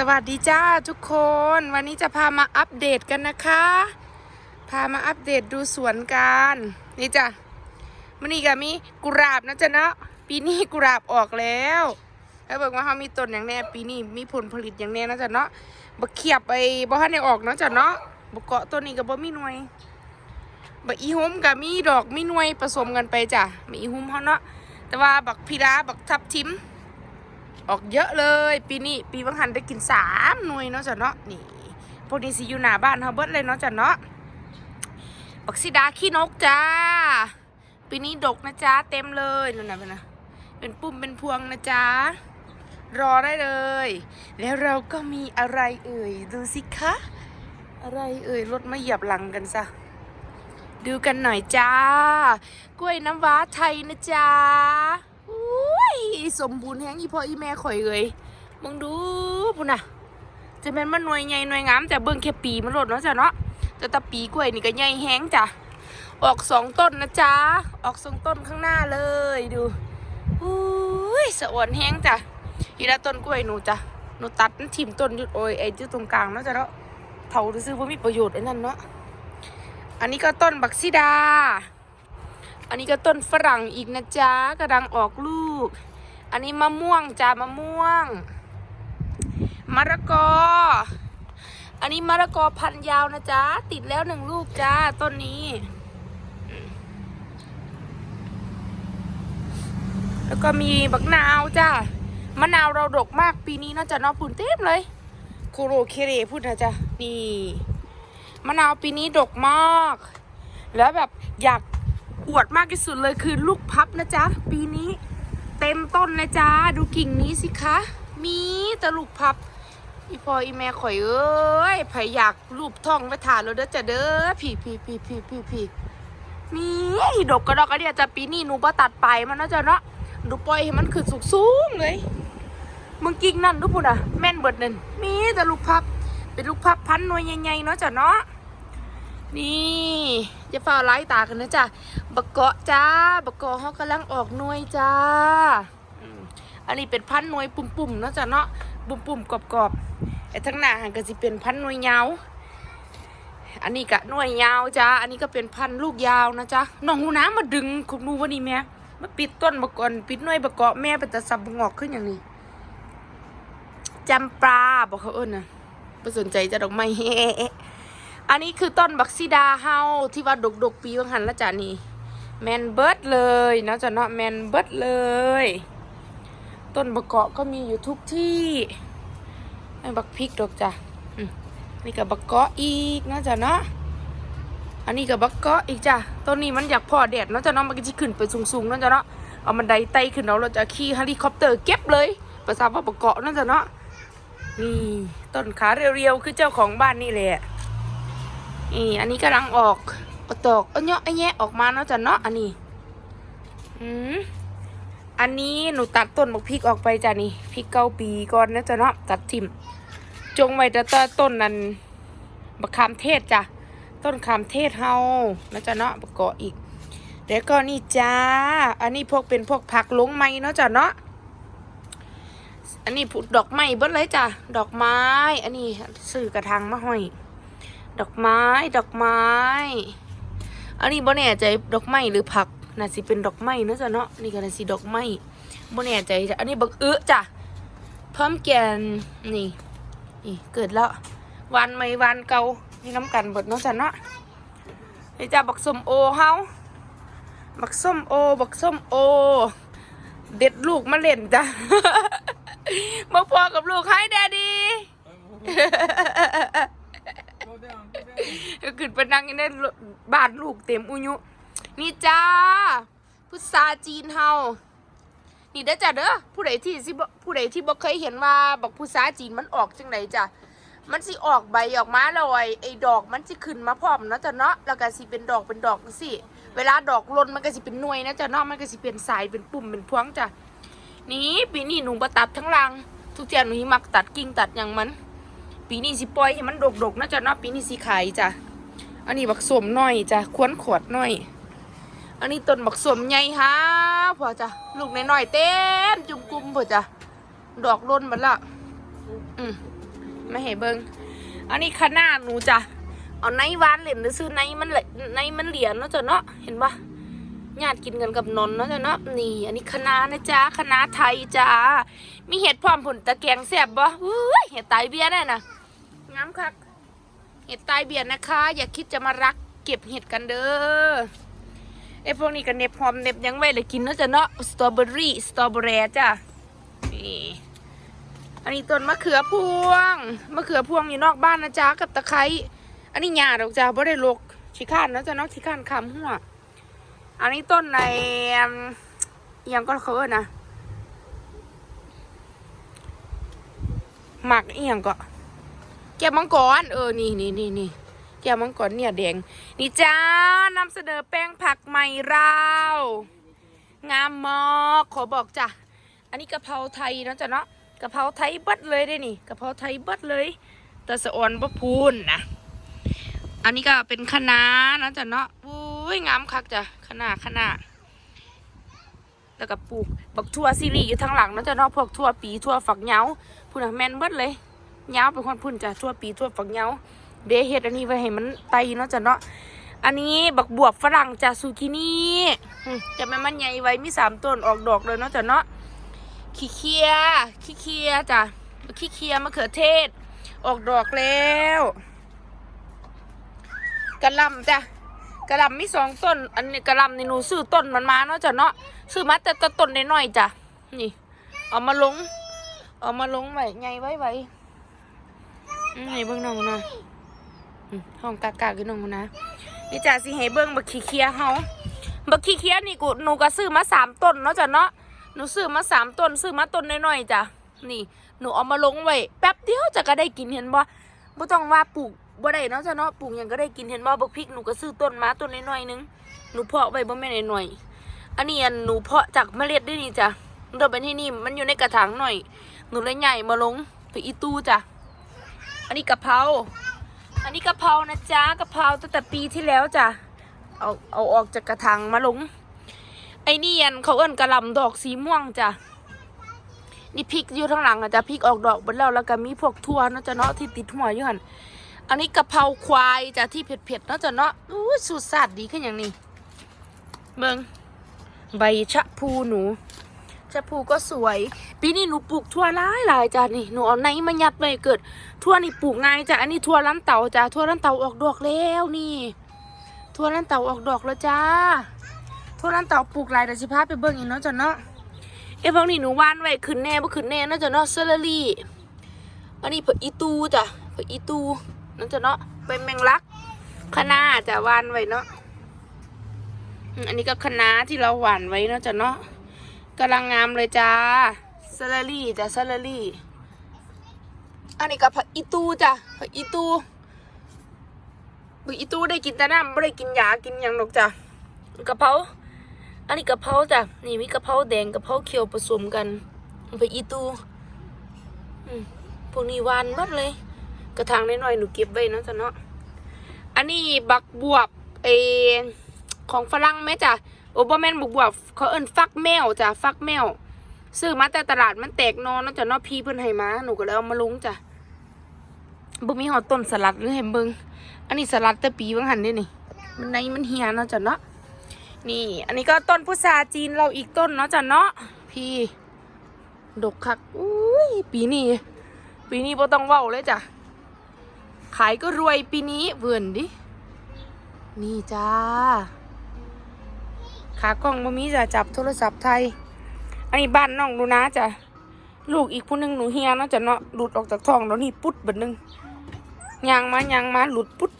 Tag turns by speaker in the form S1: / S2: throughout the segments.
S1: สวัสดีจ้าทุกคนวันนี้จะพามาอัปเดตกันนะคะ พามาอัปเดตดูสวนกันนี่จ้ะมันนี่ก็มีกุหลาบนะจ๊ะเนาะปีนี้กุหลาบออกแล้วแล้วบอกว่าเขามีต้นอย่างแน่ปีนี้มีผลผลิตอย่างแน่นะจ๊ะเนาะบักเขียบไปบ่ทันได้ออกเนาะจ๊ะเนาะบักเกาะต้นนี้ก็บ่มีหน่วยบักอีหุ้มก็มีดอกมีหน่วยผสมกันไปจ้ะบักอีหุ้มเขาเนาะแต่ว่าบักพิราบักทับทิม ออกเยอะเลย ปีนี้ปีบางหันได้กินสามหน่วยเนาะจ้ะเนาะนี่พวกนี้สิอยู่หน้าบ้านเฮาเบิดเลยเนาะจ้ะเนาะบักซิดาขี้นกจ้า ปีนี้ดกนะจ๊ะเต็มเลยนั่นนะเป็นนะเป็นปุ่มเป็นพวงนะจ๊ะรอได้เลย แล้วเราก็มีอะไรเอ่ยดูสิคะ อะไรเอ่ยรถมาเหยียบหลังกันซะดูกันหน่อยจ้า กล้วยน้ำว้าไทยนะจ๊ะอุ้ ยสมบูรณ์แฮงอีพ่ออีแม่ข่อยเลยมึงดูพุ่นน่ะ จะเป็นมันหน่วยใหญ่หน่วยงามแต่เบิ่งแค่ปีมันโลดเนาะจ้ะเนาะแต่ตาปีกล้วยนี่ก็ใหญ่แฮงจ้ะออกสองต้นนะจ๊ะออกสองต้นข้างหน้าเลยดูอุ้ยสะอวนแฮงจ้ะอีละต้นกล้วยหนูจ้ะหนูตัดทิ่มต้นยุดโอยไอ้จุดตรงกลางเนาะจ้ะเนาะเถาซื้อว่ามีประโยชน์ไอ้นั่นเนาะอันนี้ก็ต้นบักซิดา อันนี้ก็ต้นฝรั่งอีกนะจ๊ะกำลังออกลูก อันนี้มะม่วงจ้ามะม่วง มะระกอ อันนี้มะระกอพันยาวนะจ๊ะติดแล้วหนึ่งลูกจ้าต้นนี้ แล้วก็มีบักนาวจ้ามะนาวเราดกมากปีนี้น่าจะนอปุ่นเต็มเลยโคโรเคเรพูดนะจ๊ะนี่มะนาวปีนี้ดกมาก แล้วแบบอยาก อวดมากที่สุดเลยคือลูกพับนะจ๊ะ ปีนี้เต็มต้นนะจ๊ะ ดูกิ่งนี้สิคะ มีแต่ลูกพับ อีพออีแม่ข่อยเอ้ยไผอยากรูปท่องไปถ่ายแล้วเด้อจะเด้อพี่พี่พี่พี่พี่พี่มีดอกกระดอกกระเดียจะปีนี้หนูบ่ตัดไปมันนะจ๊ะเนาะดูปล่อยให้มันขึ้นสูงสูงเลยมึงกิ่งนั่นดูพุ่นอะแม่นเบิดนั่นมีแต่ลูกพับ เป็นลูกพับพันหน่วยใหญ่ๆเนาะจ้ะเนาะ นี่จะฝ่าไล่ตากันนะจ๊ะบักเกาะจ้าบักเกาะเขากำลังออกหน่วยจ้าอืมอันนี้เป็นพันหน่วยปุ่มๆเนาะจ้ะเนาะปุ่มๆกรอบๆไอ้ทั้งหน้าหันก็สิเป็นพันหน่วยยาวอันนี้ก็หน่วยยาวจ้าอันนี้ก็เป็นพันลูกยาวนะจ๊ะน้องหูน้ำมาดึงคุณดูวันนี้แม่มาปิดต้นบักก่อนปิดหน่วยบักเกาะแม่เป็นตะสับงอกขึ้นอย่างนี้จำปลาบอกเขาเอิญนะไม่สนใจจะดอกไม้ อันนี้คือต้นบักซิดาเฮาที่ว่าดกดกๆปีวังหันละจ้ะนี่แมนเบิร์ดเลยนะจ๊ะเนาะแมนเบิร์ดเลย ต้นบะเกาะก็มีอยู่ทุกที่ไอ้บักพริกดอกจ้ะอืมนี่กับบักเกาะอีกนะจ๊ะเนาะอันนี้กับบักเกาะอีกจ้ะต้นนี้มันอยากพอแดดนะจ๊ะเนาะมันก็จะขึ้นไปสูงๆนะจ๊ะเนาะเอามันไดไต่ขึ้นเอาเราจะขี่เฮลิคอปเตอร์เก็บเลยภาษาว่าบักเกาะนะจ๊ะเนาะนี่ต้นขาเรียวๆคือเจ้าของบ้านนี่แหละ นี่อันนี้กำลังออกตอกเอาเนาะไอ้แยะออกมาเนาะจ้ะเนาะอันนี้อืมอันนี้หนูตัดต้นบักพริกออกไปจ้ะนี่พริกเก้าปีก่อนนะจ้ะเนาะตัดทิมจงไว้แต่ต้นต้นนั้นบักขามเทศจ้ะต้นขามเทศเฮานะจ้ะเนาะประกอบอีกแล้วก็นี่จ้า อันนี้พวกเป็นพวกผักลงไม้เนาะจ้ะเนาะอันนี้ผูกดอกไม้เบิ้เลยจ้ะดอกไม้ อันนี้ซื้อกระถางมาห้อย ดอกไม้ ดอกไม้ อันนี้บ่แน่ใจดอกไม้หรือผัก น่าสิเป็นดอกไม้เนอะจ้ะเนาะ นี่ก็น่าสิดอกไม้บ่แน่ใจจ้ะ อันนี้บักอื้อจ้ะเพิ่มแกนนี่นี่เกิดแล้ววานไม่วานเก่านี่น้ำกันบดเนาะจ้ะเนาะนี่จ้ะบักส้มโอเฮาบักส้มโอ บักส้มโอ เด็ดลูกมาเล่นจ้ะมาพอกับลูกให้แดดดีก็ ขึ้นไปนั่งในบ้านลูกเต็มอุยุ นี่จ้าพุทราจีนเฮานี่เด้อจ้ะเด้อผู้ใดที่สิผู้ใดที่บ่เคยเห็นว่าบักพุทราจีนมันออกจังไดจ้ะมันสิออกใบออกมาลอ้ไอ้ดอกมันสิขึ้นมาพร้อมเนาะจ้ะเนาะแล้วก็สิเป็นดอกเป็นดอกจังซี่เวลาดอกล่นมันก็สิเป็นหน่วยนะจ้ะเนาะมันก็สิเป็นสายเป็นปุ่มเป็นพวงจ้ะนี่ปีนี้หนูบ่ตัดทั้งรังทุกเจ้าหนูมักตัดกิ่งตัดอย่างมัน ปีนี้สิปล่อยให้มันดกๆนะจ๊ะเนาะปีนี้สิขายจ้ะอันนี้บักสมหน่อยจ้ะควนขวดหน่อย อันนี้ต้นบักสมใหญ่ฮะพอจ้ะลูกน้อยๆเต็มจุ่มกุมพอจ้ะดอกล้นหมดละอืมไมาให้เบิงอันนี้คณะหนูจ้ะเอาไนวานเหรียญหรือซื้อไนมันเหลไนมันเหรียญเนาะจ้ะเนาะเห็นปะญาติกินกันกับนนเนาะจ้ะเนาะนี่ อันนี้คณะนะจ๊ะคณะไทยจ้ามีเห็ดพร้อมผลตะแกงแซ่บบ่อุ้ยเห็ดไตเบี้ยได้น่ะ งามคัก เห็ดไตเบี้ยนะคะ อย่าคิดจะมารักเก็บเห็ดกันเด้อไอ้พวกนี้ก็เน็บหอมเน็บยังไว้เลยกินเนาจ้ะเนาะสตรอเบอรี่สตรอเบอรี่จ้ะนี่อันนี้ต้นมะเขือพวงมะเขือพวงอยู่นอกบ้านนะจ๊ะกับตะไคร้อันนี้หญ้าดอกจ้าบ่ได้ลกชิข้านเนะจ้ะเนาะชิข้านคำหัวอันนี้ต้นในยังก็เขาเอิ้นนะหมักอียงก็ แก้วมังกร เออ นี่นี่นี่นี่แก้วมังกรเนี่ยแดง นี่จ้านำเสนอแป้งผักใหม่เรา งามมากขอบอกจ้ะ อันนี้กะเพราไทยเนาะจ้ะเนาะ กะเพราไทยเบิดเลยได้นี่ กะเพราไทยเบิดเลย แต่สะออนบ่พูนนะ อันนี้ก็เป็นคะน้านะจ้ะเนาะอุ้ยงามคักจ้ะคะน้าคะน้าแล้วก็ปลูกบักทั่วซีรีอยู่ทางหลังนะจ้ะเนาะพวกทั่วปีทั่วฝักเหงาพูนน่ะแมนเบิดเลย เงาเป็นคนพุ่นจ้ะทั่วปีทั่วฝักเงาเดยวเฮ็ดอันนี้ไว้ให้มันไตเนาะจ้ะเนาะอันนี้บักบวบฝรั่งจ้ะซูกินี่จะแม่มันใหญ่ไว้มีสามต้นออกดอกเลยเนาะจ้ะเนาะขี้เคียขี้เคียจ้ะขี้เคียมะเขือเทศ ออกดอกแล้วกระลำจ้ะกระลำมีสองต้น อันนี้กระลำนี่หนูซื้อต้นมันมาเนาะจ้ะเนาะซื้อมาแต่ต้นน้อยๆจ้ะนี่ เอามาลง เอามาลงไว้ไงไว้ไว้ ให้เบิ่งน้องนะห้องกากๆอยู่น้องนะนี่จ้ะสิให้เบิ่งบักขี้เคียเฮาบักขี้เคียนี่กูหนูก็ซื้อมาสามต้นเนาะจ้ะเนาะหนูซื้อมาสามต้นซื้อมาต้นน้อยๆจ้ะนี่ หนูเอามาลงไว้แป๊บเดียวจะก็ได้กินเห็นบ่บ่ต้องว่าปลูกบ่ได้เนาะจ้ะเนาะปลูกยังก็ได้กินเห็นบ่บักพริกหนูก็ซื้อต้นมาต้นน้อยๆหนึงหนูเพาะไว้บ่แม่นน้อยอันนี้อันหนูเพาะจากเมล็ดด้วยนี่จ้ะเดินไปที่นี่มันอยู่ในกระถางหน่อย หนูเลยใหญ่มาลงไปอีตู้จ้ะ อันนี้กะเพรา อันนี้กะเพรานะจ๊ะกะเพราตั้งแต่ปีที่แล้วจ้ะ เอาเอาออกจากกระถางมาลง ไอ้นี่ยันเขาเอิ้นกระลำดอกสีม่วงจ้ะ นี่พริกอยู่ข้างหลังอะจ้ะพริกออกดอกหมดแล้วแล้วก็มีพวกทั่วเนาะจ้ะเนาะที่ติดหัวอยู่หันอันนี้กะเพราควายจ้ะที่เผ็ดๆเนาะจ้ะเนาะอู้สูตรสาดดีขึ้นอย่างนี้เบิงใบชะพูหนู ชะพูก็สวย ปีนี้หนูปลูกทั่วหลายหลายจ้ะนี่หนูเอาในมายัดไว้เกิดทั่วนี่ปลูกง่ายจ้ะอันนี้ทั่วล้านเต่าจ้ะทั่วล้านเต่าออกดอกแล้วนี่ทั่วล้านเต่าออกดอกแล้วจ้าทั่วนั้นเต่าปลูกหลายแต่สิพาไปเบิ่งอีกเนาะจ้ะเนาะเอ้พวกนี้หนูว่านไว้ขึ้นแน่บ่ขึ้นแน่เนาะจ้ะเนาะเซอร์รี่อันนี้เผือกอีตูจ้ะเผือกอีตูนั่นจ้ะเนาะเป็นแมงลักคะน้าจ้ะว่านไว้เนาะอันนี้ก็คะน้าที่เราหว่านไว้เนาะจ้ะเนาะ กำลังงามเลยจ้าซอร์รี่จ้ะซอร์รี่ อันนี้ก็ผักอีตูจ้ะผักอีตูผักอีตูได้กินแต่น้ำไม่ได้กินยากินยังหรอกจ้ะกะเพราอันนี้กะเพราจ้ะนี่มีกะเพราแดงกะเพราเขียวผสมกันเอาไปอีตูพวกนี้หวานหมดเลย กระถางน้อยๆหนูเก็บไว้นะจ้ะเนาะอันนี้บักบวบเออของฝรั่งไหมจ้ะ โอ้บ่แม่นบักบวบเขาเอิ้นฟักแมวจ้ะฟักแมวซื้อมาแต่ตลาดมันแตกนอนนาะจ้ะเนาะพี่เพิ่นให้มาหนูก็เลยเอามาลุงจ้ะบ่มีหอต้นสลัดหรือให้เบิ่งอันนี้สลัดแต่ปีบางหันด้นี่ มันในมันเหียเนาะจ้ะเนาะนี่ อันนี้ก็ต้นพุทราจีนเราอีกต้นเนาะจ้ะเนาะพี่ ดกคักอุ้ยปีนี้ ปีนี้บ่ต้องเว้าเลยจ้ะขายก็รวยปีนี้เวิร์นดิ นี่จ้า ขากล้องบ่มีจะจับโทรศัพท์ไทย อันนี้บ้านน้องดูนะจ้ะลูกอีกผู้หนึงหนูเฮียเนาะจ้ะเนาะหลุดออกจากท้องแล้วนี่ปุ๊ดเบิดหนึงยางมายางมาหลุดปุ๊ด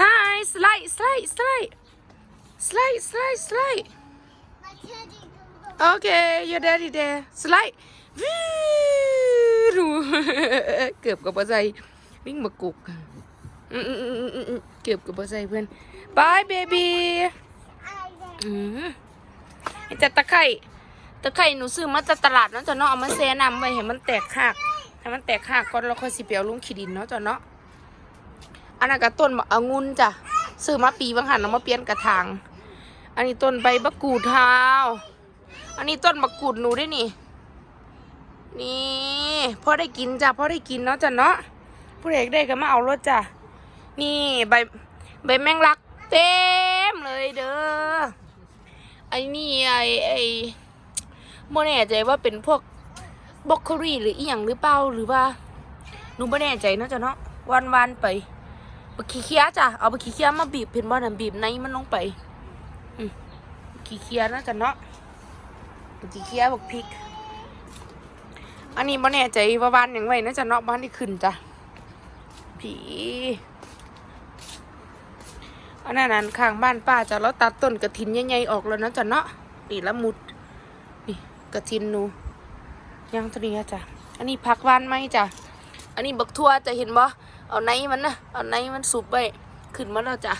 S1: Hi slide slide slide slide slide slide Okay your daddy there slide วิวเกือบกับบ่ใส่วิ่งมากุกเกือบกับบ่ใส่เพื่อน Bye baby อืมไอ้จัตะไคร่ตะไคร่หนูซื้อมาจากตลาดเนาะจ้ะเนาะเอามาแช่น้ำไว้ให้มันแตกหักให้มันแตกหักก่อนแล้วค่อยสิไปเอาลงขี้ดินเนาะจ้ะเนาะอันนั้นก็ต้นมะองุ่นจ้ะซื้อมาปีบางหันเอามาเปลี่ยนกระถาง อันนี้ต้นใบมะกรูดเท้าอันนี้ต้นมะกูดหนูด้วยนี่ นี่พอได้กินจ้ะพอได้กินเนาะจ้ะเนาะผู้เด็กได้ก็มาเอารถจ้ะนี่ใบใบแมงลักเต็มเลยเด้อ อ้นี่ไอ้ไอ้โมแน่ใจว่าเป็นพวกบล็อกโครีหรืออีหยังหรือเปล่าหรือว่าหนูไม่แน่ใจนะจ้ะเนาะวันวันไปบักขี้เคี้ยจ้ะเอาบักขี้เคี้ยมาบีบเห็นบ่น่ะบีบในมันลงไปอืมบักขี้เคี้ยนะจ้ะเนาะบักขี้เคี้ยบักพริก อันนี้บ่แน่ใจว่าบ้านยังไว้น่าจะเนาะบ้านที่ขึ้นจ้ะผี อันนั้นอันข้างบ้านป้าจ้ะเราตัดต้นกระถินใหญ่ๆออกแล้วนะจ้ะเนาะนี่ละมุด นี่กระถินหนูยังตัวนี้จ้ะอันนี้ผักหวานไหมจ้ะอันนี้บักทั่วจะเห็นบ่เอาในมันนะเอาในมันสุบไปขึ้นมาแล้วจ้ะ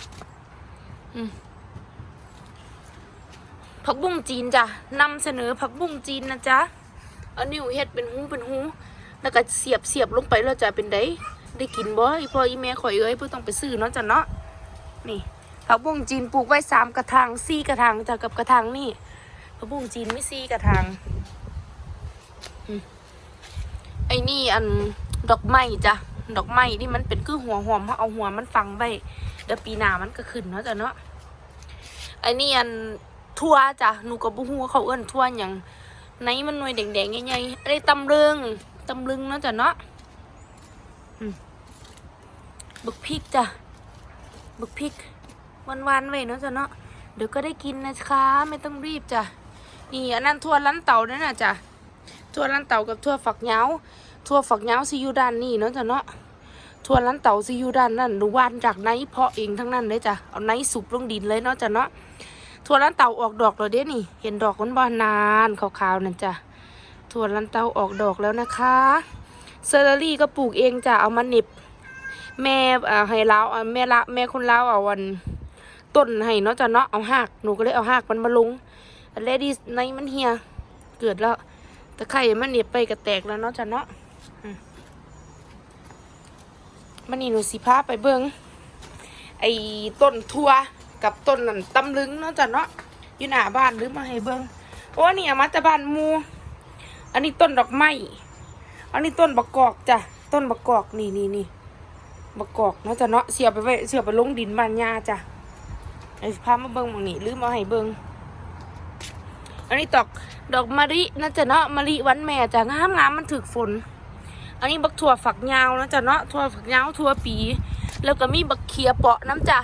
S1: อืมผักบุ้งจีนจ้ะนำเสนอผักบุ้งจีนนะจ๊ะอานิ้เฮ็ดเป็นหูเป็นหูแล้วก็เสียบเสียบลงไปแล้วจะเป็นไดได้กินบ่อีพ่ออีแม่ข่อยเอ้ยเพิ่งต้องไปซื้อเนาะจ้ะเนาะนี่ ผักบุ้งจีนปลูกไว้สามกระถางสี่กระถางจ้ะกับกระถางนี่ผักบุ้งจีนไม่สี่กระถางไอ้นี่อันดอกไม้จ้ะดอกไม้ที่มันเป็นคือหัวหอมเขาเอาหัวมันฝังไว้เดี๋ยวปีหน้ามันก็ขึ้นเนาะจ้ะเนาะไอ้นี่อันทั่วจ้ะหนูก็บ่ฮู้ว่าเขาเอิ้อนทั่วหยังไหนมันหน่วยแดงๆใหญ่ๆอันนี้ตำลึงตำลึงเนาะจ้ะเนาะบึกพริกจ้ะบึกพริก วานๆไว้เนาะจ้ะเนาะเดี๋ยวก็ได้กินนะคะไม่ต้องรีบจ้ะนี่อันนั้นทั่วลันเต่านั่นน่ะจ้ะทั่วลันเต่ากับทั่วฝักยาวทั่วฝักยาวซิอยู่ด้านนี้เนาะจ้ะเนาะทั่วลันเต่าซิอยู่ด้านนั่นหนูวานจากไหนเพาะเองทั้งนั้นเลยจ้ะเอาไหนสุบลงดินเลยเนาะจ้ะเนาะถั่วลันเต่าออกดอกแล้วเด้นี่ เห็นดอกมันบานนานขาวๆนั่นจ้ะถั่วลันเตาออกดอกแล้วนะคะเซอร์รี่ก็ปลูกเองจ้ะเอามาหนิบ แม่เอ่อให้ลาวเอาแม่ละแม่คนลาเอาวัน ต้นให้เนาะจ้ะเนาะเอาหากหนูก็เลยเอาหากมันมาลงอันแรกดีในมันเหียเกิดแล้วตะไคร่มันเหน็บไปก็แตกแล้วเนาะจ้ะเนาะอืมมันนี่หนูสิพาไปเบิงไอ้ต้นทั่วกับต้นนั่นตำลึงเนาะจ้ะเนาะอยู่หน้าบ้านหรือมาให้เบิ่งโอ้นี่เอามาจากบ้านมู อันนี้ต้นดอกไม้อันนี้ต้นบักกอกจ้ะต้นบักกอกนี่นี่นี่บักกอกเนาะจ้ะเนาะเสียบไปไว้เสียบไปลงดินบ้านยาจ้ะ ไอ้พามาเบิ่งมองนี่หรือมาให้เบิ่งอันนี้ดอกดอกมะลินะจ้ะเนาะมะลิวันแม่จ้ะงามงามมันถึกฝน อันนี้บักถั่วฝักยาวนะจ้ะเนาะถั่วฝักยาวถั่วปี แล้วก็มีบักเขียเปาะน้ำจ้ะ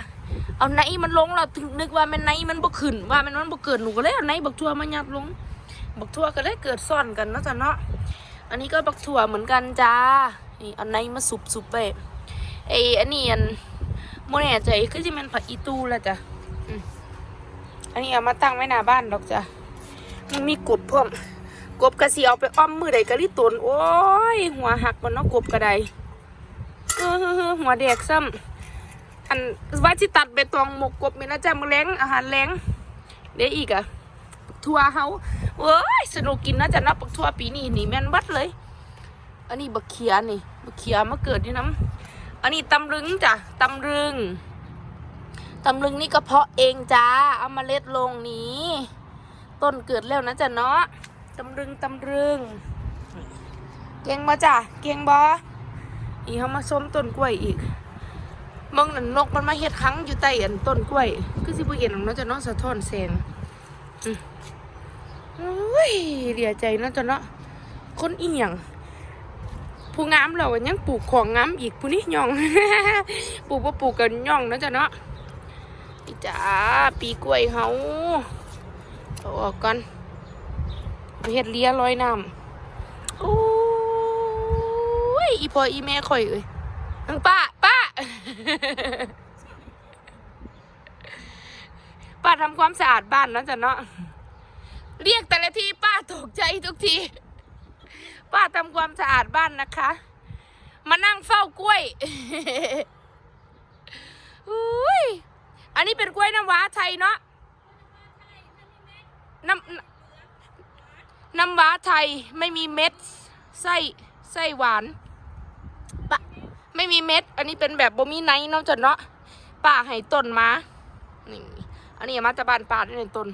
S1: เอาไนมันลงเราถึงนึกว่ามันไนมันบ่ขึ้นว่ามันมันบ่เกิดหนูก็เลยเอาไนบักทั่วมายัดลง บักทั่วก็เลยเกิดซ่อนกันนะจ้ะเนาะอันนี้ก็บักทั่วเหมือนกันจ้านี่เอาไนมาสุบสุบไปไออันนี้อันโมแน่ใจคือจะเป็นผักอีตูแหละจ้ะ อันนี้เอามาตั้งไว้หน้าบ้านดอกจ้ะมันมีกบพร้อมกบกระสีเอาไปอ้อมมือใดกะลิตนโอ้ย หัวหักมันเนาะกบกระไดเออหัวแดกซ้ำอันว่าที่ตัดใบตองหมกกบมีนะจ๊ะมือแรงอาหารแรงเดี๋ยวอีกอะปักทัวเฮาเว้ยสนุกกินนะจ๊ะนะปักทัวปีนี้นี่แม่นบัดเลย อันนี้บักเขียนี่บักเขียมาเกิดที่น้ำอันนี้ตำลึงจ้ะตำลึง ตำลึงนี่ก็เพาะเองจ้า เอามาเล็ดลงนี้ ต้นเกิดแล้วนะจ๊ะเนาะตำลึงตำลึง เก่งบ่จ้ะเก่งบ่อีเขามาส้มต้นกล้วยอีกมองนั่นนกมันมาเฮ็ดครั้งอยู่ใต้อันต้นกล้วย คือสิบเห็นหรอกเนาะจะเนาะสะท้อนแสงอืมโอ้ยเดียใจเนาะจะเนาะคนอียังผู้งามเรายังปลูกของงามอีกผู้นี้ย่อง ปลูกบ่ปลูกกันย่องเนาะจะเนาะ จ้าปีกล้วยเฮาเอาออกก่อนเฮ็ดเลียลอยน้ำโอ้ยอีพ่ออีแม่ข่อยเอ้ยอังป้าป้าป้าทำความสะอาดบ้านนะจ๊ะเนาะเรียกแต่ละทีป้าตกใจทุกที ป้าทำความสะอาดบ้านนะคะ มานั่งเฝ้ากล้วยอุ้ย อันนี้เป็นกล้วยน้ำว้าไทยเนาะน้ำน้ำว้าไทยไม่มีเม็ดไส้ไส้หวานปะไม่มีเม็ด อันนี้เป็นแบบบ่มีไนท์เนาะจ้ะเนาะป้าให้ต้นมานี่อันนี้มาจากบ้านป้าด้วยในต้น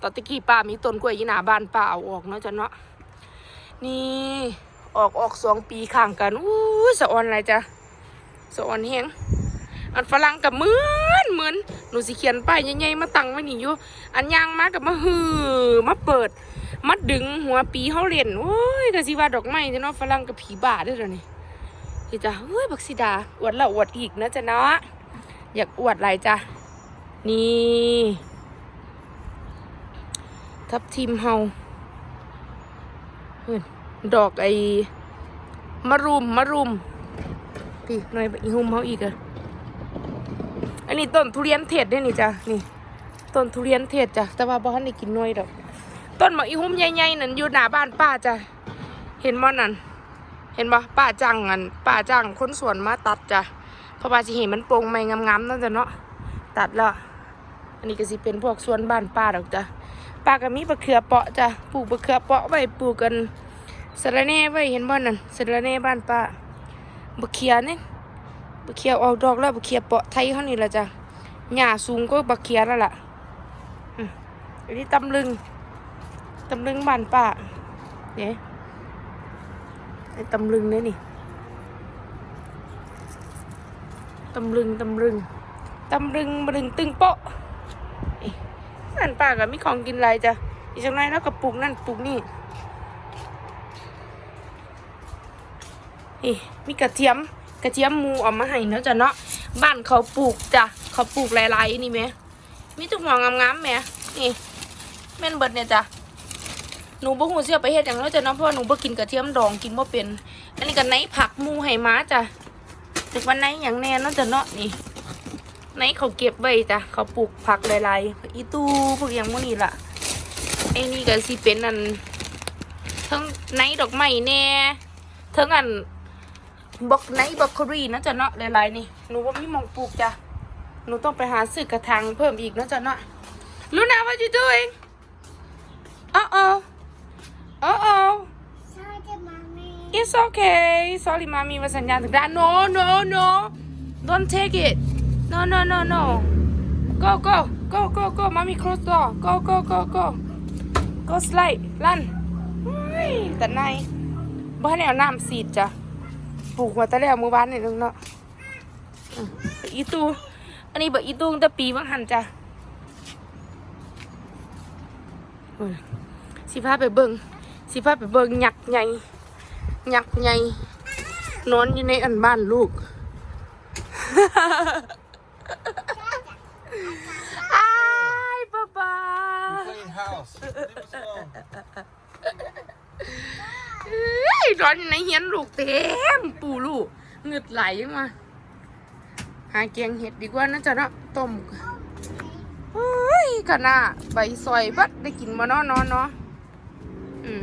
S1: ตอนตะกี้ป้ามีต้นกล้วยยี่หนาบ้านป้าเอาออกเนาะจ้ะเนาะนี่ออกออกสองปีข้างกันอู้สะออนอะไรจ้ะสะออนแฮง อันฝรั่งกับเหมือนเหมือนหนูสิเขียนป้ายใหญ่ๆมาตั้งไว้นี่อยู่อันยางมากับมาฮือมาเปิดมาดึงหัวปีเขาเล่นโอ้ยก็สิว่าดอกไม้จะเนาะฝรั่งกับผีบาเด้วยเหรอนี่ที่จ้ะเฮ้ยบักสิดาอวดละอวดอีกนะจ๊ะเนาะอยากอวดอะไรจ้ะนี่ทับทิมเฮาดอกไอ้มะรุมมะรุมพี่หน่อยอีหุมเฮาอีกอะ อันนี้ต้นทุเรียนเทศด้วยนี่จ้ะนี่ต้นทุเรียนเทศจ้ะแต่ว่าบ้านได้กินน่อยดอก ต้นมะอีหุ่มใหญ่ๆนั่นอยู่หน้าบ้านป้าจ้ะเห็นบ่นั่นเห็นบ่ป้าจ้างอันป้าจ้างคนสวนมาตัดจ้ะเพราะว่าสิเห็นมันโปร่งไม่งามๆนั่นจ้ะเนาะตัดแล้วอันนี้ก็สิเป็นพวกสวนบ้านป้าดอกจ้ะป้าก็มีบะเขือเปาะจ้ะปลูกบะเขือเปาะไว้ปลูกกันสระแหน่ไว้เห็นบ่นั่นสระแหน่บ้านป้าบะเขียนี่ บะเขียออกดอกแล้วบะเขียเปาะไทยเขานี่ละจ้ะหญ้าสูงก็บะเขียแล้วล่ะอันนี้ตำลึงตำลึงบ้านป้าเนี่ยไอ้ตำลึงเนี่ยนี่ตำลึงตำลึงตำลึงบลึงตึงโปะนี่บ้านป้าก็มีของกินอะไรจ้ะอีกจังไรแล้วก็ปลูกนั่นปลูกนี่นี่มีกระเทียม กระเทียมมูเอามาให้เนาะจ้ะเนาะบ้านเขาปลูกจ้ะเขาปลูกหลายๆนี่ไหมมีทุกหัวงามๆไหมนี่แม่นเบิดเนี่ยจ้ะหนูบ่ฮู้สิเอาไปเฮ็ดหยังเนาะจ้ะเนาะเพราะว่าหนูบ่กินกระเทียมดองกินบ่เป็น อันนี้ก็ไหนผักมูให้ม้าจ้ะถึกวันไหนหยังแน่เนาะจ้ะเนาะนี่ไหนเขาเก็บไว้จ้ะเขาปลูกผักหลายๆอีตู้พวกหยังพวกนี้ล่ะไอ้นี่ก็สิเป็นอันทั้งไหนดอกไม้แน่ทั้งอัน บอกไหนบรอกโคลีเนาะจ้ะเนาะหลายๆนี่หนูบ่มีหมองปลูกจ้ะหนูต้องไปหาซื้อกระถางเพิ่มอีกเนาะจ้ะเนาะ Luna what you doing uh oh uh oh
S2: Sorry, mommy.
S1: It's okay. Sorry, mommy มาสัญญาณถึงด้าน No, no, no. Don't take it. No, no, no, no. Go, go, go, go, go. Mommy close door. Go, go, go, go. Go slide. Run. เฮ้ยแต่ในบ้านแนวน้ำสีดจ้ะ ปลูกหัวตะแล้วมือบ้านนี่นึงเนาะอีตูอันนี้บักอีตูตั้งแต่ปีบางหันจ้ะอืมสิพาไปเบิ่งสิพาไปเบิ่งหยักใหญ่หยักใหญ่นอนอยู่ในอันบ้านลูกอ้ายป๊าป๊า
S3: Clean house. Leave us alone.
S1: เอ้อนในเฮียนลูกเต็มปูลูกเงืดไหลมาหาแกงเห็ดดีกว่านะจ๊ะเนาะต้มเฮ้ยขนาใบซอยบัดได้กินมาเนาะเนาะเนาะอืม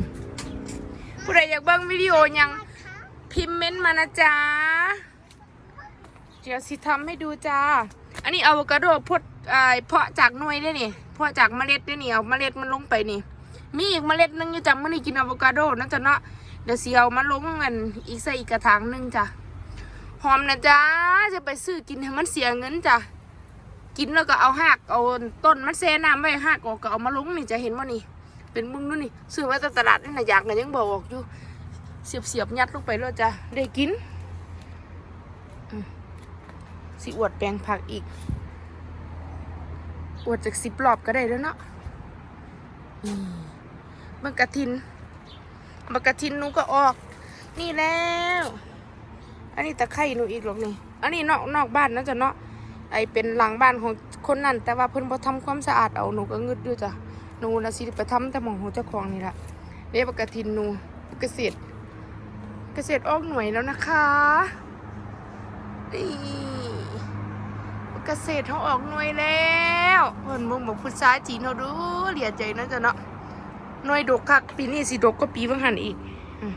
S1: ผู้ใดอยากเบิ่งวิดีโอยังพิมพ์เม้นต์มานะจ๊ะเดี๋ยวสิทำให้ดูจ้า อันนี้อะโวคาโดพดอ่าเพาะจากหน่วยได้นี่เพาะจากเมล็ดได้นี่เอาเมล็ดมันลงไปนี่ มีอีกเมล็ดนึงอยู่จ้ะมื่อนี้กินอะโวคาโดนะจ๊ะเนาะเดี๋ยวเสิเอามาลงกันอีกใส่อีกกระถางนึงจ้ะหอมนะจ๊ะจะไปซื้อกินให้มันเสียเงินจ้ะกินแล้วก็เอาหักเอาต้นมันแซ่น้ำไว้หักออกก็เอามาลงนี่จะเห็นว่านี่ เป็นมึงนู่นนี่ซื้อไว้ตามตลาดนี่นะอยากนะยังบอกอยู่ เสียบเสียบๆยัดลงไปแล้วจ้ะได้กินสิอวดแปลงผักอีก อวดจากสิบรอบก็ได้แล้วเนาะนี่ บังกะทินบังกะทินหนูก็ออก นี่แล้ว อันนี้ตะไคร่หนูอีกหรอกนี่ อันนี้นอกนอกบ้านนะจ๊ะเนาะไอเป็นหลังบ้านของคนนั้นแต่ว่าเพิ่นบ่ทำความสะอาดเอาหนูก็งึดอยู่จ้ะหนูนะสิไปทำแต่หมองของเจ้าของนี่ละเรียบักกะทินหนูเกษตรเกษตรออกหน่วยแล้วนะคะนี่เกษตรเขาออกหน่วยแล้วเพิ่นบ่บอกพุทธาจีนเขาดูเหลียใจนะจ๊ะเนาะ น่วยดกคัก ปีนี้สิดกก็ปีบางหันอีกอืม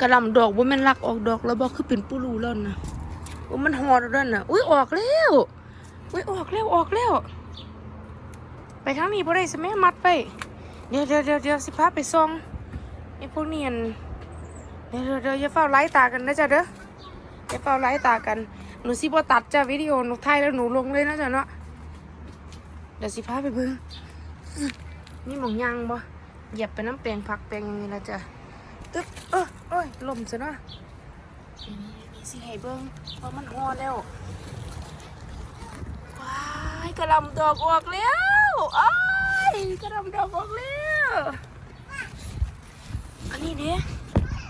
S1: กระหลำดอกว่ามันลักออกดอกแล้วบอกคือเป็นปูรูแล้วนะว่ามันหอดแล้วน่ะอุ้ยออกแล้วอุ้ยออกแล้วออกแล้ว ไปทางนี้บ่ได้สิแม่มัดไป เดี๋ยวเดี๋ยวเดี๋ยวเดี๋ยวสิพาไปส่องไอ้พวกนี้อันเดี๋ยวเดี๋ยวเดี๋ยวอย่าเฝ้าไล่ตากันนะจ๊ะเด้ออย่าเฝ้าไล่ตากันหนูสิบ่ตัดจ้ะวิดีโอหนูถ่ายแล้วหนูลงเลยนะจ๊ะเนาะเดี๋ยวสิพาไปเบิ่ง อื้อนี่หมองยางบ่เหยียบไปน้ำแปลงผักแปลงอย่างนี้ละจ้ะตึ๊บเออโอ้ยลมซะเนาะนี่นี่สิให้เบิ้งเพราะมันฮอแล้วว้ายกระลำดอกออกแล้วอ้ายกระลำดอกออกแล้วอันนี้เด้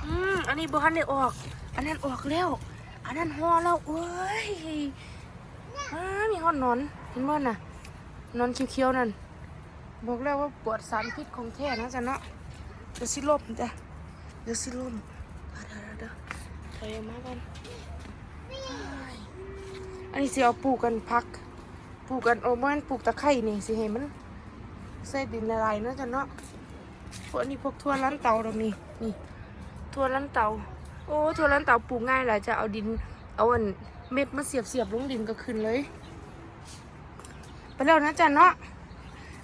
S1: อืมอันนี้บ้านได้ออก อันนั้นออกแล้ว อันนั้นฮอแล้วโอ้ยอ้ามีฮอดหนอนเห็นบ่น่ะนอนเขียวๆนั่น บอกแล้วว่าปวดสารพิษของแท้นะจ๊ะเนาะเดี๋ยวสิลมจ้ะเดี๋ยวสิลมเดี๋ยวเดี๋ยวเดี๋ยวถอยมากันอันนี้สิเอาปลูกกันพักปลูกกันโอ้มันปลูกตะไคร่นี่สิให้มันใส่ดินละลายนะจ๊ะเนาะพวกนี้พวกทั่วล้านเตาเรามีนี่ทั่วล้านเตาโอ้ทั่วล้านเตาปลูกง่ายแหละจะเอาดินเอาอันเม็ดมาเสียบเสียบๆลงดินก็ขึ้นเลย ไปแล้วนะจ๊ะเนาะ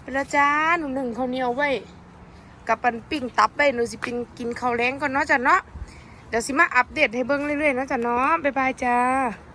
S1: ไปล้วจ้าหนูหนึ่งข้าวเหนียวไว้กับปันปิ้งตับไว้หนูสิปิ้งกินข้าวแรงก่อนเนาะจ้ะเนาะเดี๋ยวสิมาอัปเดตให้เบิ้งเรื่อยๆเนาะจ้ะเนาะบ๊ายบายจ้า